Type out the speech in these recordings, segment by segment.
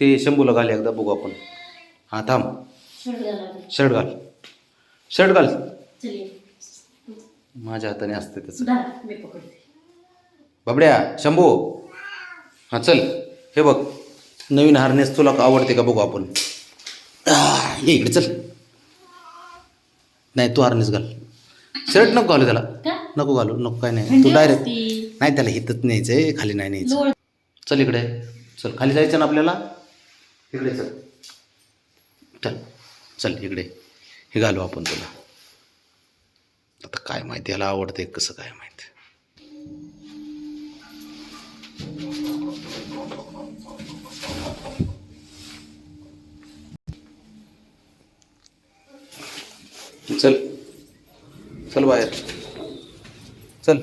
ते शंभूला घाल एकदा बघू आपण. हां थांब. शर्ट घाल. शर्ट घाल. माझ्या हाताने असते त्याचं बाबड्या शंभू. हां चल. हे बघ नवीन हार्नेस तुला आवडते का बघू आपण. ये इकडे चल. नाही तू हार्नेस घाल. शर्ट नको घालू त्याला. का? नको घालू नको काय नाही. थंडी तू डायरेक्ट. नाही त्याला हितच न्यायचं आहे खाली नाही न्यायचं. चल इकडे. चल खाली जायचं ना आपल्याला? इकडे चल. चल चल इकडे. हे घालू आपण तुला. आता काय माहिती याला आवडते कसं काय माहिती. चल. चल बाहेर. चल.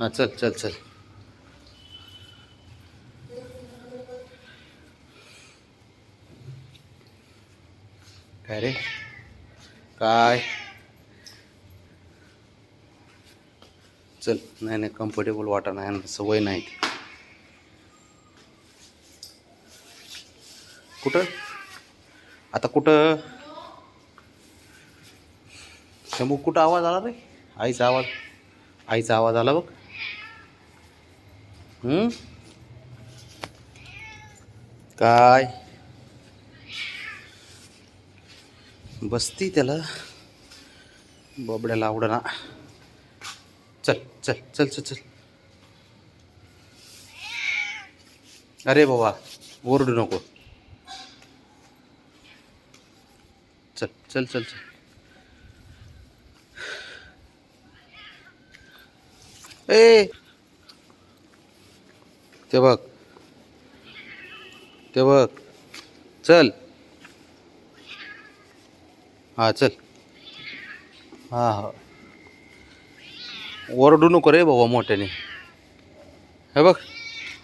हां चल चल चल. अरे काय? चल नाही नाही कम्फर्टेबल वाटा नाही सवय नाही. कुठं? आता कुठं? शंभू कुठं आवाज आला रे? आईचा आवाज आईचा आवाज आला बघ. हम्म? काय? बसती त्याला. बोबड्याला आवडना. चल चल चल चल चल. अरे बाबा ओरडू नको. चल चल चल चल. ए! ते बघ. ते बघ. चल. हां चल. हां हो. ओरडू नको रे बाबा मोठ्याने. हे बघ.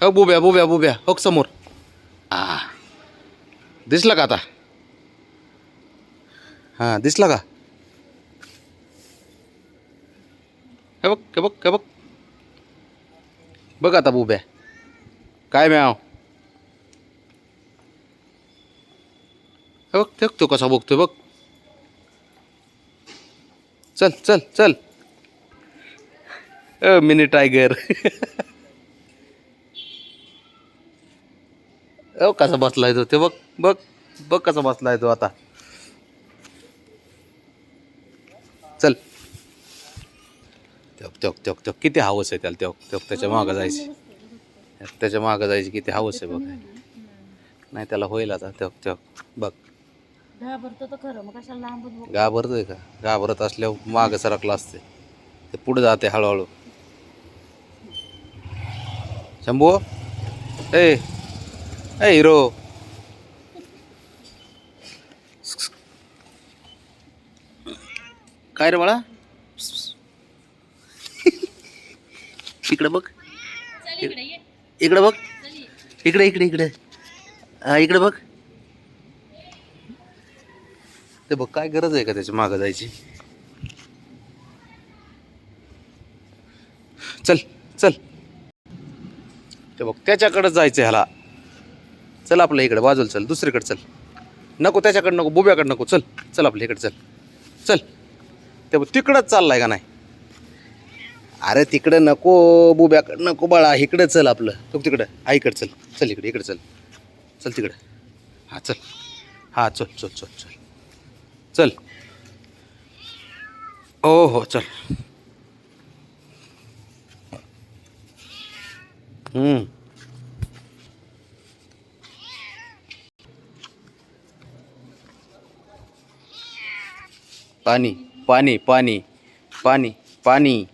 हो बुब्या बुब्या बुब्या. हो समोर. हां. दिसला का आता? हां दिसला का? हे बघ हे बघ हे बघ. बघ आता बुब्या. काय म्याव? हे बघ ते तो कसा बघतोय बघ. चल चल चल. A mini tiger. अ कसा बसलाय तो ते बघ बघ बघ कसा बसलाय तो आता. चल. त्योक त्योक त्योक त्योक किती हवस आहे त्याला त्योक त्योक त्याच्या मागं जायची. त्याच्या मागं जायची किती हवस आहे बघ. नाही त्याला होईल आता त्योक त्योक बघ. घाबरतो तर खरं. मग कशाला लांबून बघ? घाबरतोय का? घाबरत असल्यावर मागं सरकला असते. ते पुढे जाते हळूहळू. शंभू? ए ए हिरो. काय रे बाळा? इकडे बघ. इकडे बघ. इकडे इकडे इकडे. हा इकडे बघ. ते बघ काय गरज आहे का त्याच्या मागं जायची? चल चल. ते बघ त्याच्याकडं जायचं ह्याला. चल आपल्या इकडे बाजूला चल दुसरीकडे चल. नको त्याच्याकडं नको बुब्याकडं नको. चल चल आपल्या इकडे चल. चल. ते बघ तिकडंच चाललाय का नाही? अरे तिकडं नको बुब्याकडं नको बाळा. इकडं चल आपलं. तो तिकडं आईकडं चल. चल इकडे इकडे चल. चल तिकडं. हां चल. हां चल चल चल चल. चल. हो हो चल. हम्म. पाणी पाणी पाणी पाणी पाणी.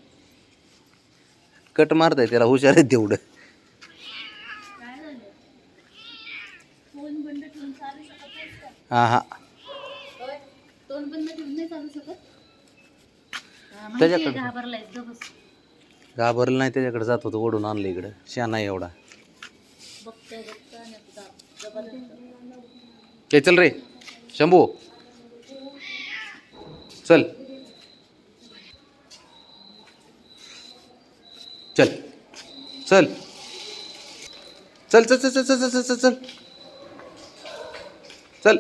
कट मारताय त्याला हुशार आहे तेवढं. हां हां. त्याच्याकडे. घाबरलाय बस घाबरलं नाही त्याच्याकडे जात होतं ओढून आणलं इकडं. शहा नाही एवढा. ते चल रे. शंभू. चल. चल. चल चल चल चल चल चल चल चल. चल.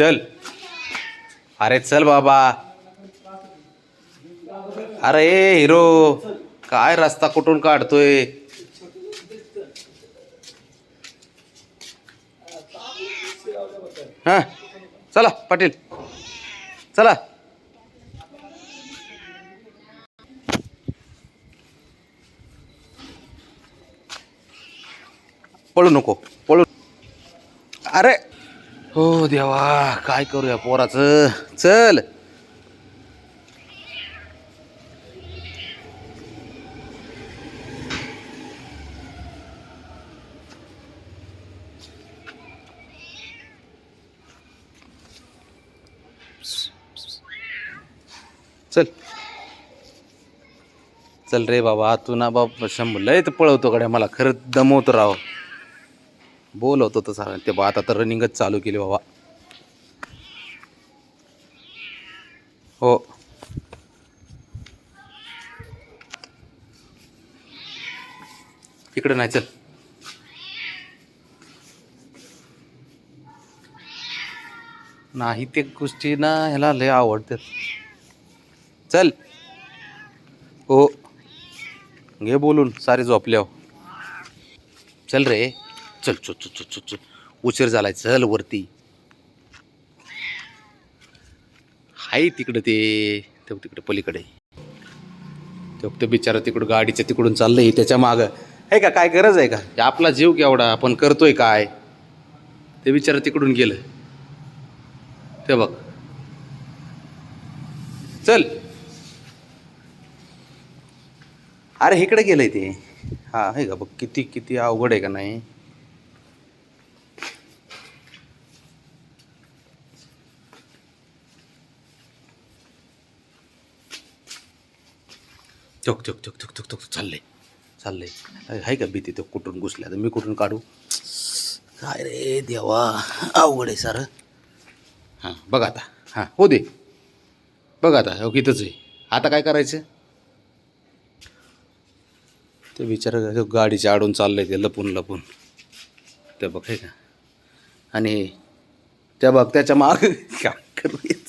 चल. अरे चल बाबा. अरे हिरो काय रस्ता कुठून काढतोय? हा चला पाटील. चला. पळू नको पळू. अरे हो देवा काय करूया पोराचं? चल. चल. चल रे बाबा तू ना बाबा शंभर लय तर पळवतो गड्या मला. खरंच दमवतो राव. बोलवतो तसा. ते बा आता तर रनिंगच चालू केली बाबा. हो. इकडे नाही चल. नाही ते गोष्टी ना ह्याला लय आवडतात चल. हो. घे बोलून सारे झोपल्या चल रे. चल चल चल चल चल चल. उशीर झालाय. चल वरती. आहे तिकडं ते. तेव्हा तिकडं पलीकडे. ते ते बिचारा तिकडं गाडीच्या तिकडून चाललंय त्याच्या मागं. आहे का काय गरज आहे का? हे आपला जीव केवढा आपण करतोय काय? ते बिचारा तिकडून गेलं. ते बघ. चल. अरे इकडे गेलंय ते. हा आहे का बघ किती किती अवघड आहे का नाही? चक चक चक चक चक चक चाललंय. चाललंय. चाललं आहे का भीती तो कुठून घुसल्या तर मी कुठून काढू? काय रे देवा? अवघड आहे सारं. हां बघा आता. हां हो दे. बघा आता हो इथंच आहे. आता काय करायचं? ते विचार गाडीच्या आडून चाललंय ते लपून लपून. ते बघ आहे का? आणि त्या बघ त्याच्या माग. काय करू.